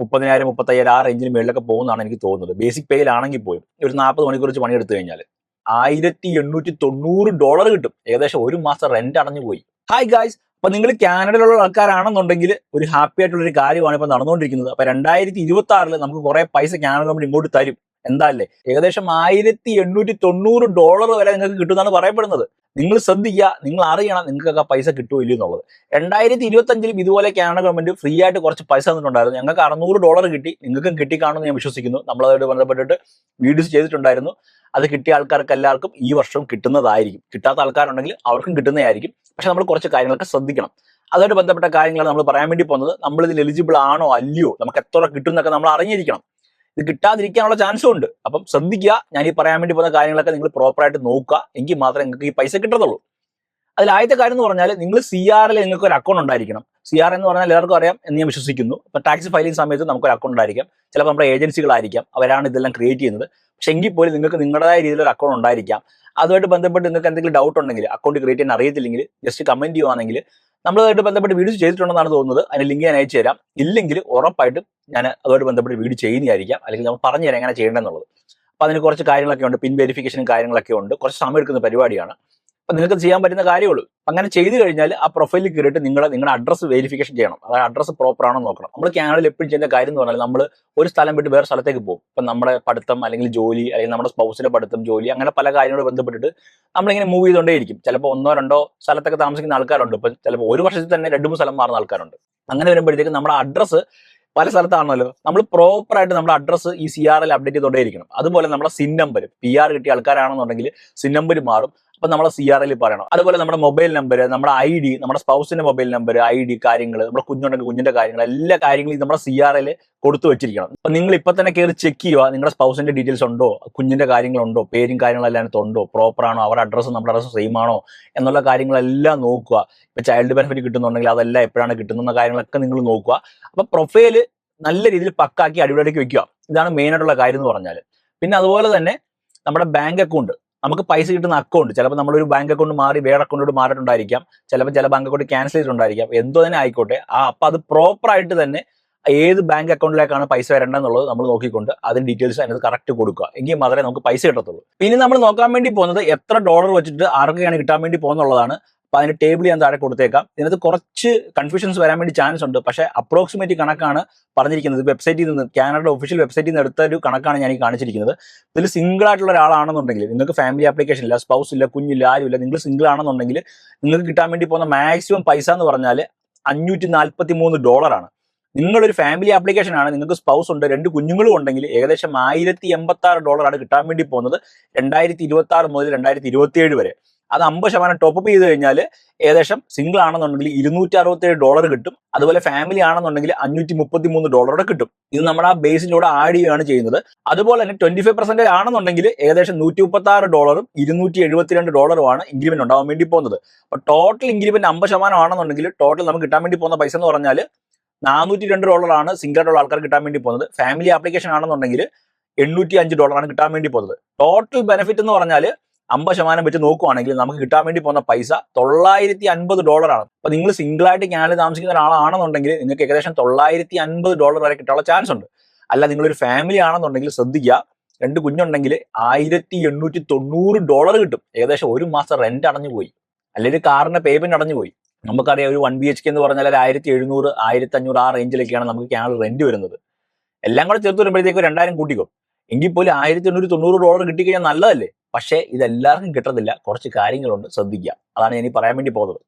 മുപ്പതിനായിരം മുപ്പത്തയ്യായിരം ആ റേഞ്ചിന് മേളിലൊക്കെ പോകുന്നതാണ് എനിക്ക് തോന്നുന്നത്. ബേസിക് പേയിലാണെങ്കിൽ പോലും ഒരു നാൽപ്പത് മണിക്കൂർ വെച്ച് പണിയെടുത്തു കഴിഞ്ഞാൽ ആയിരത്തി എണ്ണൂറ്റി തൊണ്ണൂറ് ഡോളർ കിട്ടും. ഏകദേശം ഒരു മാസം റെന്റ് അടഞ്ഞു പോയി. ഹായ് ഗായ്സ് അപ്പൊ നിങ്ങൾ കാനഡയിലുള്ള ആൾക്കാരാണെന്നുണ്ടെങ്കിൽ ഒരു ഹാപ്പി ആയിട്ടുള്ള ഒരു കാര്യമാണ് ഇപ്പൊ നടന്നുകൊണ്ടിരിക്കുന്നത്. അപ്പൊ രണ്ടായിരത്തി ഇരുപത്തി ആറിൽ നമുക്ക് കുറെ പൈസ കാനഡ കമ്പനി ഇങ്ങോട്ട് തരും. എന്താ അല്ലേ? ഏകദേശം ആയിരത്തി എണ്ണൂറ്റി തൊണ്ണൂറ് ഡോളർ വരെ നിങ്ങൾക്ക് കിട്ടുമെന്നാണ് പറയപ്പെടുന്നത്. നിങ്ങൾ ശ്രദ്ധിക്കുക നിങ്ങൾ അറിയണം നിങ്ങൾക്കൊക്കെ പൈസ കിട്ടുമോ ഇല്ലയോ എന്നുള്ളത്. രണ്ടായിരത്തി ഇരുപത്തി അഞ്ചിലും ഇതുപോലെ കാനഡ ഗവൺമെന്റ് ഫ്രീ ആയിട്ട് കുറച്ച് പൈസ തന്നിട്ടുണ്ടായിരുന്നു. ഞങ്ങൾക്ക് അറുന്നൂറ് ഡോളർ കിട്ടി. നിങ്ങൾക്കും കിട്ടിക്കാണെന്ന് ഞാൻ വിശ്വസിക്കുന്നു. നമ്മളതായിട്ട് ബന്ധപ്പെട്ടിട്ട് വീഡിയോസ് ചെയ്തിട്ടുണ്ടായിരുന്നു. അത് കിട്ടിയ ആൾക്കാർക്ക് എല്ലാവർക്കും ഈ വർഷം കിട്ടുന്നതായിരിക്കും. കിട്ടാത്ത ആൾക്കാരുണ്ടെങ്കിൽ അവർക്കും കിട്ടുന്നതായിരിക്കും. പക്ഷെ നമ്മൾ കുറച്ച് കാര്യങ്ങളൊക്കെ ശ്രദ്ധിക്കണം. അതുമായിട്ട് ബന്ധപ്പെട്ട കാര്യങ്ങളാണ് നമ്മൾ പറയാൻ വേണ്ടി പോകുന്നത്. നമ്മൾ ഇതിൽ എലിജിബിൾ ആണോ അല്ലയോ? നമുക്ക് എത്ര കിട്ടും എന്നൊക്കെ നമ്മൾ അറിഞ്ഞിരിക്കണം. ഇത് കിട്ടാതിരിക്കാനുള്ള ചാൻസും ഉണ്ട്. അപ്പം ശ്രദ്ധിക്കുക ഞാൻ ഈ പറയാൻ വേണ്ടി പോകുന്ന കാര്യങ്ങളൊക്കെ നിങ്ങൾ പ്രോപ്പറായിട്ട് നോക്കുക. എങ്കിൽ മാത്രമേ നിങ്ങൾക്ക് ഈ പൈസ കിട്ടത്തുള്ളൂ. അതിൽ ആദ്യത്തെ കാര്യം എന്ന് പറഞ്ഞാൽ നിങ്ങൾ സി ആറിൽ നിങ്ങൾക്ക് ഒരു അക്കൗണ്ട് ഉണ്ടായിരിക്കണം. സി ആർ എന്ന് പറഞ്ഞാൽ എല്ലാവർക്കും അറിയാം എന്ന് ഞാൻ വിശ്വസിക്കുന്നു. ഇപ്പൊ ടാക്സ് ഫയലിംഗ് സമയത്ത് നമുക്കൊരു അക്കൗണ്ട് ഉണ്ടായിരിക്കാം. ചിലപ്പോൾ നമ്മുടെ ഏജൻസികളായിരിക്കാം അവരാണ് ഇതെല്ലാം ക്രിയേറ്റ് ചെയ്യുന്നത്. പക്ഷെ എങ്കിൽ പോലും നിങ്ങൾക്ക് നിങ്ങളുടേതായ രീതിയിൽ ഒരു അക്കൗണ്ട് ഉണ്ടായിരിക്കാം. അതുമായിട്ട് ബന്ധപ്പെട്ട് നിങ്ങൾക്ക് എന്തെങ്കിലും ഡൗട്ട് ഉണ്ടെങ്കിൽ അക്കൗണ്ട് ക്രിയേറ്റ് ചെയ്യാൻ അറിയത്തില്ലെങ്കിൽ ജസ്റ്റ് കമന്റ് ചെയ്യുവാണെങ്കിൽ നമ്മളതായിട്ട് ബന്ധപ്പെട്ട് വീഡിയോ ചെയ്തിട്ടുണ്ടെന്നാണ് തോന്നുന്നത്. അതിന് ലിങ്ക് ഞാൻ അയച്ചു തരാം. ഇല്ലെങ്കിൽ ഉറപ്പായിട്ടും ഞാൻ അതുമായിട്ട് ബന്ധപ്പെട്ട് വീഡിയോ ചെയ്യുന്നതായിരിക്കാം. അല്ലെങ്കിൽ നമ്മൾ പറഞ്ഞു തരാം എങ്ങനെ ചെയ്യേണ്ടതെന്നുള്ളത് അപ്പൊ അതിന് കുറച്ച് കാര്യങ്ങളൊക്കെ ഉണ്ട്. പിൻ വെരിഫിക്കേഷനും കാര്യങ്ങളൊക്കെ ഉണ്ട്. കുറച്ച് സമയം എടുക്കുന്ന പരിപാടിയാണ്. അപ്പൊ നിങ്ങൾക്ക് ചെയ്യാൻ പറ്റുന്ന കാര്യമുള്ളൂ അങ്ങനെ ചെയ്തു കഴിഞ്ഞാൽ ആ പ്രൊഫൈലിൽ കയറിയിട്ട് നിങ്ങൾ നിങ്ങളുടെ അഡ്രസ്സ് വെരിഫിക്കേഷൻ ചെയ്യണം. അതായത് അഡ്രസ്സ് പ്രോപ്പർ ആണോ നോക്കണം. നമ്മൾ കാനഡയിൽ എപ്പോഴും ചെയ്യുന്ന കാര്യം എന്ന് പറഞ്ഞാൽ നമ്മൾ ഒരു സ്ഥലം വിട്ട് വേറെ സ്ഥലത്തേക്ക് പോകും. ഇപ്പം നമ്മുടെ പഠിത്തം അല്ലെങ്കിൽ ജോലി അല്ലെങ്കിൽ നമ്മുടെ സ്പൗസിന്റെ പഠിത്തം ജോലി അങ്ങനെ പല കാര്യങ്ങളോട് ബന്ധപ്പെട്ടിട്ട് നമ്മളിങ്ങനെ മൂവ് ചെയ്തുകൊണ്ടേയിരിക്കും. ചിലപ്പോൾ ഒന്നോ രണ്ടോ സ്ഥലത്തൊക്കെ താമസിക്കുന്ന ആൾക്കാരുണ്ട്. ഇപ്പം ചിലപ്പോൾ ഒരു വർഷത്തിൽ തന്നെ രണ്ട് മൂന്ന് സ്ഥലം മാറുന്ന ആൾക്കാരുണ്ട്. അങ്ങനെ വരുമ്പോഴത്തേക്കും നമ്മുടെ അഡ്രസ്സ് പല സ്ഥലത്താണല്ലോ. നമ്മൾ പ്രോപ്പർ ആയിട്ട് നമ്മുടെ അഡ്രസ്സ് ഈ സി ആർ എൽ അപ്ഡേറ്റ് ചെയ്തുകൊണ്ടേയിരിക്കണം. അതുപോലെ നമ്മുടെ സിൻ നമ്പർ പി ആർ കിട്ടിയ ആൾക്കാരാണെന്നുണ്ടെങ്കിൽ സിൻ നമ്പർ മാറും. അപ്പൊ നമ്മളെ സി ആർ എൽ പറയണം. അതുപോലെ നമ്മുടെ മൊബൈൽ നമ്പർ നമ്മുടെ ഐ ഡി നമ്മുടെ സ്പൗസിന്റെ മൊബൈൽ നമ്പർ ഐ ഡി കാര്യങ്ങൾ നമ്മുടെ കുഞ്ഞുണ്ടെങ്കിൽ കുഞ്ഞിന്റെ കാര്യങ്ങൾ എല്ലാ കാര്യങ്ങളും നമ്മുടെ സി ആർ എൽ കൊടുത്തു വെച്ചിരിക്കണം. അപ്പൊ നിങ്ങൾ ഇപ്പൊ തന്നെ കയറി ചെക്ക് ചെയ്യുക നിങ്ങളുടെ സ്പൗസിന്റെ ഡീറ്റെയിൽസ് ഉണ്ടോ കുഞ്ഞിന്റെ കാര്യങ്ങളുണ്ടോ പേരും കാര്യങ്ങളെല്ലാം അതിനകത്ത് ഉണ്ടോ പ്രോപ്പർ ആണോ അവരുടെ അഡ്രസ്സും നമ്മുടെ അഡ്രസ്സും സെയിം ആണോ എന്നുള്ള കാര്യങ്ങളെല്ലാം നോക്കുക. ഇപ്പൊ ചൈൽഡ് ബെനിഫിറ്റ് കിട്ടുന്നുണ്ടെങ്കിൽ അതെല്ലാം എപ്പോഴാണ് കിട്ടുന്ന കാര്യങ്ങളൊക്കെ നിങ്ങൾ നോക്കുക. അപ്പൊ പ്രൊഫൈൽ നല്ല രീതിയിൽ പക്കാക്കി അടിപൊളിയാക്കി വെക്കുക. ഇതാണ് മെയിൻ ആയിട്ടുള്ള കാര്യം എന്ന് പറഞ്ഞാൽ പിന്നെ അതുപോലെ തന്നെ നമ്മുടെ ബാങ്ക് അക്കൗണ്ട് നമുക്ക് പൈസ കിട്ടുന്ന അക്കൗണ്ട് ചിലപ്പോൾ നമ്മളൊരു ബാങ്ക് അക്കൗണ്ട് മാറി വേറെ അക്കൗണ്ടോട് മാറിയിട്ടുണ്ടായിരിക്കാം. ചിലപ്പോൾ ചില ബാങ്ക് അക്കൗണ്ട് ക്യാൻസൽ ചെയ്തിട്ടുണ്ടായിരിക്കാം. എന്തോ തന്നെ ആയിക്കോട്ടെ. ആ അപ്പം അത് പ്രോപ്പറായിട്ട് തന്നെ ഏത് ബാങ്ക് അക്കൗണ്ടിലേക്കാണ് പൈസ വരേണ്ടതെന്നുള്ളത് നമ്മൾ നോക്കിക്കൊണ്ട് അതിന് ഡീറ്റെയിൽസ് അതിനകത്ത് കറക്റ്റ് കൊടുക്കുക. എങ്കിൽ മാത്രമേ നമുക്ക് പൈസ കിട്ടത്തുള്ളൂ. പിന്നെ നമ്മൾ നോക്കാൻ വേണ്ടി പോകുന്നത് എത്ര ഡോളർ വെച്ചിട്ട് ആർക്കൊക്കെയാണ് കിട്ടാൻ വേണ്ടി പോകുന്നുള്ളതാണ്. അപ്പൊ അതിന്റെ ടേബിൾ ഞാൻ താഴെ കൊടുത്തേക്കാം. ഇതിനകത്ത് കുറച്ച് കൺഫ്യൂഷൻസ് വരാൻ വേണ്ടി ചാൻസ് ഉണ്ട്. പക്ഷേ അപ്രോക്സിമേറ്റ് കണക്കാണ് പറഞ്ഞിരിക്കുന്നത്. വെബ്സൈറ്റിൽ നിന്ന് കാനഡയുടെ ഒഫീഷ്യൽ വെബ്സൈറ്റിൽ നിന്ന് എടുത്ത ഒരു കണക്കാണ് ഞാൻ ഈ കാണിച്ചിരിക്കുന്നത്. ഇതിൽ സിംഗിൾ ആയിട്ടുള്ള ഒരാളാണെന്നുണ്ടെങ്കിൽ നിങ്ങൾക്ക് ഫാമിലി ആപ്ലിക്കേഷൻ ഇല്ല സ്പൗസ് ഇല്ല കുഞ്ഞില്ല ആരുമില്ല നിങ്ങൾ സിംഗിൾ ആണെന്നുണ്ടെങ്കിൽ നിങ്ങൾക്ക് കിട്ടാൻ വേണ്ടി പോകുന്ന മാക്സിമം പൈസ എന്ന് പറഞ്ഞാൽ അഞ്ഞൂറ്റി നാൽപ്പത്തി മൂന്ന് ഡോളറാണ് നിങ്ങളൊരു ഫാമിലി ആപ്ലിക്കേഷൻ ആണ് നിങ്ങൾക്ക് സ്പൗസ് ഉണ്ട് രണ്ട് കുഞ്ഞുങ്ങളും ഉണ്ടെങ്കിൽ ഏകദേശം ആയിരത്തി എൺപത്തി ആറ് ഡോളറാണ് കിട്ടാൻ വേണ്ടി പോകുന്നത് രണ്ടായിരത്തി ഇരുപത്തി ആറ് മുതൽ രണ്ടായിരത്തി ഇരുപത്തി ഏഴ് വരെ. അത് അമ്പത് ശതമാനം ടോപ്പ് ചെയ്ത് കഴിഞ്ഞാൽ ഏകദേശം സിംഗിൾ ആണെന്നുണ്ടെങ്കിൽ ഇരുന്നൂറ്റി അറുപത്തേഴ് ഡോളർ കിട്ടും. അതുപോലെ ഫാമിലി ആണെന്നുണ്ടെങ്കിൽ അഞ്ഞൂറ്റി മുപ്പത്തി മൂന്ന് ഡോളറുടെ കിട്ടും. ഇത് നമ്മുടെ ആ ബേസിലൂടെ ആഡ് ചെയ്യുകയാണ് ചെയ്യുന്നത്. അതുപോലെ തന്നെ ട്വന്റി ഫൈവ് പെർസെന്റേജ് ആണെന്നുണ്ടെങ്കിൽ ഏകദേശം നൂറ്റി മുപ്പത്തി ആറ് ഡോളറും ഇരുന്നൂറ്റി എഴുപത്തിരണ്ട് ഡോളറുമാണ് ഇൻക്രിമെന്റ് ഉണ്ടാവാൻ വേണ്ടി പോകുന്നത്. അപ്പോൾ ടോട്ടൽ ഇൻക്രിമെന്റ് അമ്പത് ശതമാനം ആണെന്നുണ്ടെങ്കിൽ ടോട്ടൽ നമുക്ക് കിട്ടാൻ വേണ്ടി പോകുന്ന പൈസ എന്ന് പറഞ്ഞാൽ നാനൂറ്റി രണ്ട് ഡോളറാണ് സിംഗിൾ ആയിട്ടുള്ള ആൾക്കാർ കിട്ടാൻ വേണ്ടി പോകുന്നത്. ഫാമിലി ആപ്ലിക്കേഷൻ ആണെന്നുണ്ടെങ്കിൽ എണ്ണൂറ്റി അഞ്ച് ഡോളറാണ് കിട്ടാൻ വേണ്ടി പോകുന്നത്. ടോട്ടൽ ബെനിഫിറ്റ് എന്ന് പറഞ്ഞാൽ അമ്പത് ശതമാനം വെച്ച് നോക്കുവാണെങ്കിൽ നമുക്ക് കിട്ടാൻ വേണ്ടി പോകുന്ന പൈസ തൊള്ളായിരത്തി അൻപത് ഡോളറാണ് അപ്പൊ നിങ്ങൾ സിംഗിൾ ആയിട്ട് കാനഡയിൽ താമസിക്കുന്ന ഒരാളാണെന്നുണ്ടെങ്കിൽ നിങ്ങൾക്ക് ഏകദേശം തൊള്ളായിരത്തി അൻപത് ഡോളർ വരെ കിട്ടാനുള്ള ചാൻസ് ഉണ്ട്. അല്ല നിങ്ങളൊരു ഫാമിലി ആണെന്നുണ്ടെങ്കിൽ ശ്രദ്ധിക്കുക രണ്ട് കുഞ്ഞുണ്ടെങ്കിൽ ആയിരത്തി എണ്ണൂറ്റി തൊണ്ണൂറ് ഡോളർ കിട്ടും. ഏകദേശം ഒരു മാസം റെന്റ് അടഞ്ഞു പോയി. അല്ലെങ്കിൽ കാറിന്റെ പേയ്മെന്റ് അടഞ്ഞു പോയി. നമുക്കറിയാം ഒരു വൺ ബി എച്ച് കെ എന്ന് പറഞ്ഞാൽ ഒരു ആയിരത്തി എഴുന്നൂറ് ആയിരത്തി അഞ്ഞൂറ് ആ റേഞ്ചിലൊക്കെയാണ് നമുക്ക് കാനഡ റെന്റ് വരുന്നത്. എല്ലാം കൂടെ ചേർത്ത് വരുമ്പോഴത്തേക്ക് രണ്ടായിരം കൂട്ടിക്കോ. എങ്കിൽ പോലും ആയിരത്തി എണ്ണൂറ്റി തൊണ്ണൂറ് ഡോളർ കിട്ടിക്കഴിഞ്ഞാൽ നല്ലതല്ലേ? പക്ഷേ ഇതെല്ലാവർക്കും കിട്ടത്തില്ല. കുറച്ച് കാര്യങ്ങളുണ്ട് ശ്രദ്ധിക്കുക. അതാണ് ഞാൻ പറയാൻ വേണ്ടി പോകുന്നത്.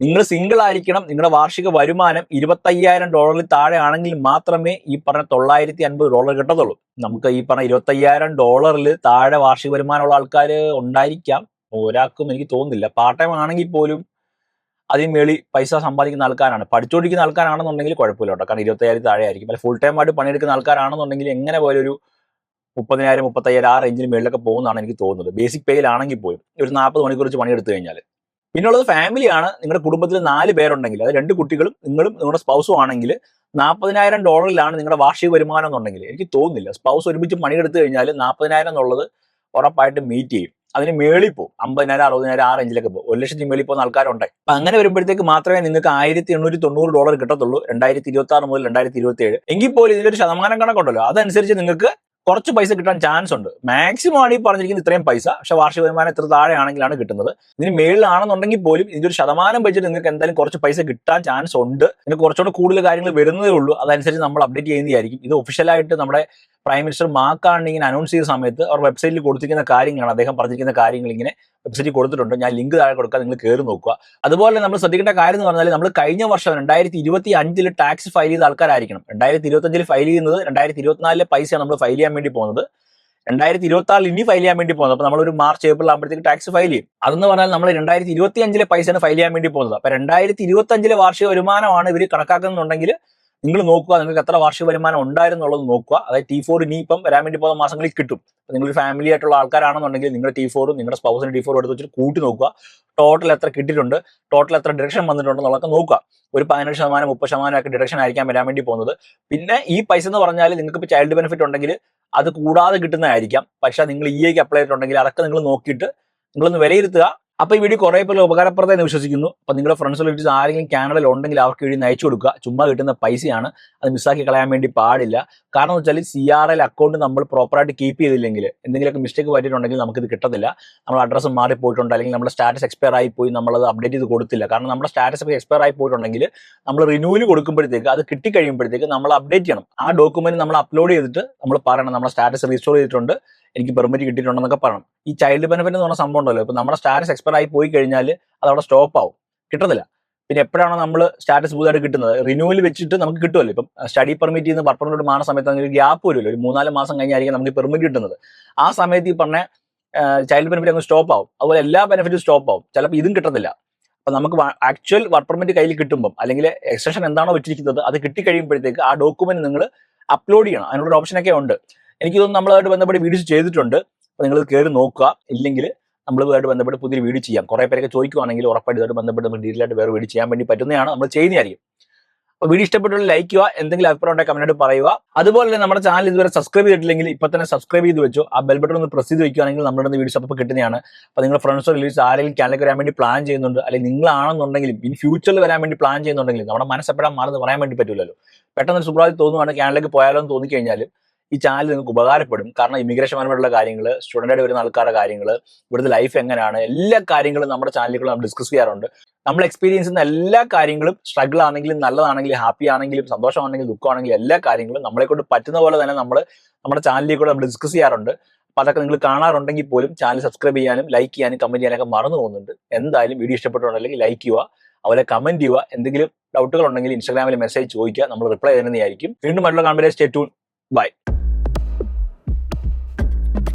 നിങ്ങൾ സിംഗിൾ ആയിരിക്കണം. നിങ്ങളുടെ വാർഷിക വരുമാനം ഇരുപത്തയ്യായിരം ഡോളറിൽ താഴെ ആണെങ്കിൽ മാത്രമേ ഈ പറഞ്ഞ തൊള്ളായിരത്തി അൻപത് ഡോളർ കിട്ടത്തുള്ളൂ. നമുക്ക് ഈ പറഞ്ഞ ഇരുപത്തയ്യായിരം ഡോളറിൽ താഴെ വാർഷിക വരുമാനമുള്ള ആൾക്കാർ ഉണ്ടായിരിക്കാം. ഒരാൾക്കും എനിക്ക് തോന്നുന്നില്ല. പാർട്ട് ടൈം ആണെങ്കിൽ പോലും അതിന് മേളി പൈസ സമ്പാദിക്കുന്ന ആൾക്കാരാണ്. പഠിച്ചുകൊണ്ടിരിക്കുന്ന ആൾക്കാരാണെന്നുണ്ടെങ്കിൽ കുഴപ്പമില്ല കേട്ടോ. കാരണം ഇരുപത്തയ്യായിരം താഴെ ആയിരിക്കും അല്ലെങ്കിൽ ഫുൾ ടൈം ആയിട്ട് പണിയെടുക്കുന്ന ആൾക്കാരാണെന്നുണ്ടെങ്കിൽ എങ്ങനെ പോലൊരു മുപ്പതിനായിരം മുപ്പത്തയ്യായിരം ആ റേഞ്ചിന് മേളിലൊക്കെ പോകുന്നതാണ് എനിക്ക് തോന്നുന്നത്. ബേസിക് പേയിലാണെങ്കിൽ പോലും ഒരു നാൽപ്പത് മണിക്കൂർ വെച്ച് പണിയെടുത്തു കഴിഞ്ഞാൽ. പിന്നുള്ളത് ഫാമിലിയാണ് നിങ്ങളുടെ കുടുംബത്തിൽ നാല് പേരുണ്ടെങ്കിൽ അത് രണ്ട് കുട്ടികളും നിങ്ങളും നിങ്ങളുടെ സ്പൗസും ആണെങ്കിൽ നാൽപ്പതിനായിരം ഡോളറിലാണ് നിങ്ങളുടെ വാർഷിക വരുമാനം എന്നുണ്ടെങ്കിൽ എനിക്ക് തോന്നുന്നില്ല. സ്പൗസ് ഒരുമിച്ച് പണിയെടുത്തു കഴിഞ്ഞാൽ നാൽപ്പതിനായിരം എന്നുള്ളത് ഉറപ്പായിട്ട് മീറ്റ് ചെയ്യും. അതിന് മേളിൽ പോകും അമ്പതിനായിരം അറുപതിനായിരം ആ റേഞ്ചിലൊക്കെ പോകും ഒരു ലക്ഷത്തിന് മേളിൽ പോകുന്ന ആൾക്കാരുണ്ട്. അപ്പൊ അങ്ങനെ വരുമ്പോഴത്തേക്ക് മാത്രമേ നിങ്ങൾക്ക് ആയിരത്തി എണ്ണൂറ്റി തൊണ്ണൂറ് ഡോളർ കിട്ടത്തുള്ളൂ. രണ്ടായിരത്തി ഇരുപത്തി ആറ് മുതൽ രണ്ടായിരത്തി ഇരുപത്തി ഏഴ് എങ്കിൽ പോലും ഇതിലൊരു ശതമാനം കണക്കുണ്ടല്ലോ. അതനുസരിച്ച് നിങ്ങൾക്ക് കുറച്ച് പൈസ കിട്ടാൻ ചാൻസ് ഉണ്ട്. മാക്സിമം ആണ് ഈ പറഞ്ഞിരിക്കുന്നത് ഇത്രയും പൈസ. പക്ഷെ വാർഷിക വരുമാനം ഇത്ര താഴെയാണെങ്കിലാണ് കിട്ടുന്നത്. ഇതിന് മേളിലാണെന്നുണ്ടെങ്കിൽ പോലും ഇതിന്റെ ഒരു ശതമാനം ബജറ്റ് നിങ്ങൾക്ക് എന്തായാലും കുറച്ച് പൈസ കിട്ടാൻ ചാൻസ് ഉണ്ട്. നിങ്ങൾക്ക് കുറച്ചുകൂടെ കൂടുതൽ കാര്യങ്ങൾ വരുന്നതേ ഉള്ളൂ. അതനുസരിച്ച് നമ്മൾ അപ്ഡേറ്റ് ചെയ്യുന്നതായിരിക്കും. ഇത് ഒഫീഷ്യലായിട്ട് നമ്മുടെ പ്രൈം മിനിസ്റ്റർ മാക്കാണ് ഇങ്ങനെ അനൗൺസ് ചെയ്ത സമയത്ത് അവർ വെബ്സൈറ്റിൽ കൊടുത്തിരിക്കുന്ന കാര്യങ്ങളാണ്. അദ്ദേഹം പറഞ്ഞിരിക്കുന്ന കാര്യങ്ങൾ ഇങ്ങനെ വെബ്സൈറ്റിൽ കൊടുത്തിട്ടുണ്ട്. ഞാൻ ലിങ്ക് താഴെ കൊടുക്കാൻ നിങ്ങൾ കയറി നോക്കുക. അതുപോലെ നമ്മൾ ശ്രദ്ധിക്കേണ്ട കാര്യം എന്ന് പറഞ്ഞാൽ നമ്മൾ കഴിഞ്ഞ വർഷം രണ്ടായിരത്തി ഇരുപത്തി അഞ്ചിൽ ടാക്സ് ഫയൽ ചെയ്ത ആൾക്കാരായിരിക്കണം. രണ്ടായിരത്തി ഇരുപത്തി അഞ്ചിൽ ഫയൽ ചെയ്യുന്നത് രണ്ടായിരത്തി ഇരുപത്തിനാലിലെ പൈസയാണ് നമ്മൾ ഫയൽ ചെയ്യാൻ വേണ്ടി പോകുന്നത്. രണ്ടായിരത്തി ഇരുപത്തി ആറിൽ ഇനി ഫയൽ ചെയ്യാൻ വേണ്ടി പോകുന്നത്. അപ്പൊ നമ്മൾ ഒരു മാർച്ച് ഏപ്രിൽ ആകുമ്പോഴത്തേക്ക് ടാക്സ് ഫയൽ ചെയ്യും. അതെന്ന് പറഞ്ഞാൽ നമ്മൾ രണ്ടായിരത്തി ഇരുപത്തി അഞ്ചിലെ പൈസയാണ് ഫയൽ ചെയ്യാൻ വേണ്ടി പോകുന്നത്. അപ്പൊ രണ്ടായിരത്തി ഇരുപത്തി അഞ്ചിലെ വാർഷിക വരുമാനമാണ് ഇവർ കണക്കാക്കുന്നുണ്ടെങ്കിൽ നിങ്ങൾ നോക്കുക നിങ്ങൾക്ക് എത്ര വാർഷിക വരുമാനം ഉണ്ടായിരുന്നുള്ളത് നോക്കുക. അതായത് ടി ഫോർ ഇനി ഇപ്പം വരാൻ വേണ്ടി പോകുന്ന മാസങ്ങളിൽ കിട്ടും. നിങ്ങൾ ഫാമിലി ആയിട്ടുള്ള ആൾക്കാരാണെന്നുണ്ടെങ്കിൽ നിങ്ങളുടെ ടി ഫോറും നിങ്ങളുടെ സ്പൗസിന്റെ ടി ഫോറും എടുത്ത് വെച്ചിട്ട് കൂട്ടി നോക്കുക. ടോട്ടൽ എത്ര കിട്ടിയിട്ടുണ്ട് ടോട്ടൽ എത്ര ഡിഡക്ഷൻ വന്നിട്ടുണ്ടെന്നുള്ളതൊക്കെ നോക്കുക. ഒരു പതിനേഴ് ശതമാനം മുപ്പത് ശതമാനം ഒക്കെ ഡിഡക്ഷൻ ആയിരിക്കാൻ വരാൻ വേണ്ടി പോകുന്നത്. പിന്നെ ഈ പൈസ എന്ന് പറഞ്ഞാൽ നിങ്ങൾക്ക് ഇപ്പോൾ ചൈൽഡ് ബെനിഫിറ്റ് ഉണ്ടെങ്കിൽ അത് കൂടാതെ കിട്ടുന്നതായിരിക്കാം. പക്ഷേ നിങ്ങൾ ഇ ഐക്ക് അപ്ലൈ ചെയ്തിട്ടുണ്ടെങ്കിൽ അതൊക്കെ നിങ്ങൾ നോക്കിയിട്ട് നിങ്ങളൊന്ന് വിലയിരുത്തുക. അപ്പൊ ഈ വീഡിയോ കുറെ പേര് ഉപകാരപ്രദമായി വിശ്വസിക്കുന്നു. അപ്പൊ നിങ്ങളുടെ ഫ്രണ്ട്സ് റിലേറ്റീവ്സ് ആരെങ്കിലും കാനഡയിൽ ഉണ്ടെങ്കിൽ അവർക്ക് വേണ്ടി അയച്ചു കൊടുക്കുക. ചുമ്മാ കിട്ടുന്ന പൈസയാണ്. അത് മിസ്സാക്കി കളയാൻ വേണ്ടി പാടില്ല. കാരണം എന്ന് വെച്ചാൽ സി ആർ എൽ അക്കൗണ്ട് നമ്മൾ പ്രോപ്പറായിട്ട് കീപ്പ് ചെയ്തില്ലെങ്കിൽ എന്തെങ്കിലുമൊക്കെ മിസ്റ്റേക്ക് പറ്റിയിട്ടുണ്ടെങ്കിൽ നമുക്കിത് കിട്ടത്തില്ല. നമ്മൾ അഡ്രസ്സ് മാറിപ്പോയിട്ടുണ്ട് അല്ലെങ്കിൽ നമ്മുടെ സ്റ്റാറ്റസ് എക്സ്പയർ ആയി പോയി നമ്മളത് അപ്ഡേറ്റ് ചെയ്ത് കൊടുത്തില്ല. കാരണം നമ്മുടെ സ്റ്റാറ്റസ് ഒക്കെ എക്സ്പയർ ആയി പോയിട്ടുണ്ടെങ്കിൽ നമ്മൾ റിന്യൂവൽ കൊടുക്കുമ്പോഴത്തേക്ക് അത് കിട്ടിക്കഴിയുമ്പോഴത്തേക്ക് നമ്മൾ അപ്ഡേറ്റ് ചെയ്യണം. ആ ഡോക്യുമെന്റ് നമ്മൾ അപ്ലോഡ് ചെയ്തിട്ട് നമ്മൾ പറയണം. നമ്മുടെ സ്റ്റാറ്റസ് റീസ്റ്റോർ ചെയ്തിട്ടുണ്ട്. എനിക്ക് പെർമിറ്റ് കിട്ടിയിട്ടുണ്ടെന്നൊക്കെ പറയണം. ഈ ചൈൽഡ് ബെനഫിറ്റ് എന്ന് പറഞ്ഞ സംഭവം ഉണ്ടല്ലോ. ഇപ്പൊ നമ്മുടെ സ്റ്റാറ്റസ് എക്സ്പയർ ആയി പോയി കഴിഞ്ഞാൽ അത് അവിടെ സ്റ്റോപ്പ് ആവും. കിട്ടത്തില്ല. പിന്നെ എപ്പോഴാണ് നമ്മൾ സ്റ്റാറ്റസ് പുതുതായിട്ട് കിട്ടുന്നത്? റിന്യൂവൽ വെച്ചിട്ട് നമുക്ക് കിട്ടുമല്ലോ ഇപ്പം സ്റ്റഡി പെർമിറ്റ് ചെയ്യുന്ന വർക്ക് പെർമിറ്റ് മാറുന്ന സമയത്ത് അങ്ങനെ ഒരു ഗ്യാപ്പ് വരുമല്ലോ ഒരു മൂന്നാൽ മാസം കഴിഞ്ഞായിരിക്കും നമുക്ക് പെർമിറ്റ് കിട്ടുന്നത്. ആ സമയത്ത് ഈ പറഞ്ഞ ചൈൽഡ് ബെനിഫിറ്റ് അങ്ങ് സ്റ്റോപ്പ് ആവും. അതുപോലെ എല്ലാ ബെനിഫിറ്റും സ്റ്റോപ്പ് ആവും. ചിലപ്പോൾ ഇതും കിട്ടത്തില്ല. അപ്പൊ നമുക്ക് ആക്ച്വൽ വർക്ക് പെർമിറ്റ് കയ്യിൽ കിട്ടുമ്പോൾ അല്ലെങ്കിൽ എക്സ്റ്റൻഷൻ എന്താണോ വെച്ചിരിക്കുന്നത് അത് കിട്ടിക്കഴിയുമ്പോഴത്തേക്ക് ആ ഡോക്യുമെന്റ് നിങ്ങൾ അപ്ലോഡ് ചെയ്യണം. അതിനുള്ള ഓപ്ഷനൊക്കെ ഉണ്ട്. എനിക്ക് തോന്നുന്നു നമ്മളായിട്ട് ബന്ധപ്പെട്ട് വീഡിയോസ് ചെയ്തിട്ടുണ്ട്. അപ്പോൾ നിങ്ങൾ കയറി നോക്കുക. ഇല്ലെങ്കിൽ നമ്മളുമായിട്ട് ബന്ധപ്പെട്ട് പുതിയ വീഡിയോ ചെയ്യാം. കുറേ പേരൊക്കെ ചോദിക്കുവാണെങ്കിൽ ഉറപ്പായിട്ട് ഇതായിട്ട് ബന്ധപ്പെട്ട് നമുക്ക് ഡീറ്റെയിൽ ആയിട്ട് വേറെ വീഡിയോ ചെയ്യാൻ വേണ്ടി പറ്റുന്നതാണ്. നമ്മൾ ചെയ്യുന്നതായിരിക്കും അപ്പോൾ വീഡിയോ ഇഷ്ടപ്പെട്ടുള്ള ലൈക്ക് ചെയ്യുക. എന്തെങ്കിലും അഭിപ്രായം ഉണ്ടെങ്കിൽ കമന്റായിട്ട് പറയുക. അതുപോലെ തന്നെ നമ്മുടെ ചാനൽ ഇതുവരെ സബ്സ്ക്രൈബ് ചെയ്തിട്ടില്ലെങ്കിൽ ഇപ്പൊ തന്നെ സബ്സ്ക്രൈബ് ചെയ്ത് വെച്ചു. ആ ബെൽ ബട്ടൺ ഒന്ന് പ്രസ് ചെയ്ത് വെക്കുകയാണെങ്കിൽ നമ്മുടെ വീഡിയോസ് അപ്പോൾ കിട്ടുന്നതാണ്. അപ്പോൾ നിങ്ങളുടെ ഫ്രണ്ട്സോ റിലേറ്റീവ്സ് ആരെങ്കിലും ചാനലിലേക്ക് വരാൻ വേണ്ടി പ്ലാൻ ചെയ്യുന്നുണ്ട്. അല്ലെങ്കിൽ നിങ്ങളാണെന്നുണ്ടെങ്കിലും ഇനി ഫ്യൂച്ചറിൽ വരാൻ വേണ്ടി പ്ലാൻ ചെയ്യുന്നുണ്ടെങ്കിലും നമ്മുടെ മനസ്സെപ്പെടാൻ മാറുന്നത് പറയാൻ വേണ്ടി പറ്റില്ലല്ലോ പെട്ടെന്ന് സുപ്രാതി തോന്നുവാണ് ചാനലിലേക്ക് പോയാലോ എന്ന് തോന്നിക്കഴിഞ്ഞാൽ ഈ ചാനൽ നിങ്ങൾക്ക് ഉപകാരപ്പെടും. കാരണം ഇമിഗ്രേഷൻ പരമായിട്ടുള്ള കാര്യങ്ങൾ സ്റ്റുഡന്റായിട്ട് വരുന്ന ആൾക്കാരുടെ കാര്യങ്ങൾ ഇവിടുത്തെ ലൈഫ് എങ്ങനെയാണ് എല്ലാ കാര്യങ്ങളും നമ്മുടെ ചാനലുകളിൽ നമ്മൾ ഡിസ്കസ് ചെയ്യാറുണ്ട്. നമ്മൾ എക്സ്പീരിയൻസ് ചെയ്യുന്ന എല്ലാ കാര്യങ്ങളും സ്ട്രഗിൾ ആണെങ്കിലും നല്ലതാണെങ്കിലും ഹാപ്പി ആണെങ്കിലും സന്തോഷമാണെങ്കിലും ദുഃഖമാണെങ്കിലും എല്ലാ കാര്യങ്ങളും നമ്മളെ കൊണ്ട് പറ്റുന്ന പോലെ തന്നെ നമ്മൾ നമ്മുടെ ചാനലിൽ കൂടെ നമ്മൾ ഡിസ്കസ് ചെയ്യാറുണ്ട്. അപ്പോൾ അതൊക്കെ നിങ്ങൾ കാണാറുണ്ടെങ്കിൽ പോലും ചാനൽ സബ്സ്ക്രൈബ് ചെയ്യാനും ലൈക്ക് ചെയ്യാനും കമന്റ് ചെയ്യാനൊക്കെ മറന്നു പോകുന്നുണ്ട്. എന്തായാലും വീഡിയോ ഇഷ്ടപ്പെട്ടുണ്ടെങ്കിൽ ലൈക്ക് ചെയ്യുക അവരെ കമന്റ് ചെയ്യുക എന്തെങ്കിലും ഡൗട്ടുകൾ ഉണ്ടെങ്കിൽ ഇൻസ്റ്റാഗ്രാമിൽ മെസ്സേജ് ചോദിക്കുക നമ്മൾ റിപ്ലൈ തരുന്നതായിരിക്കും. വീണ്ടും മറ്റുള്ള കാണുമ്പോൾ സ്റ്റേ ട്യൂൺ ബൈ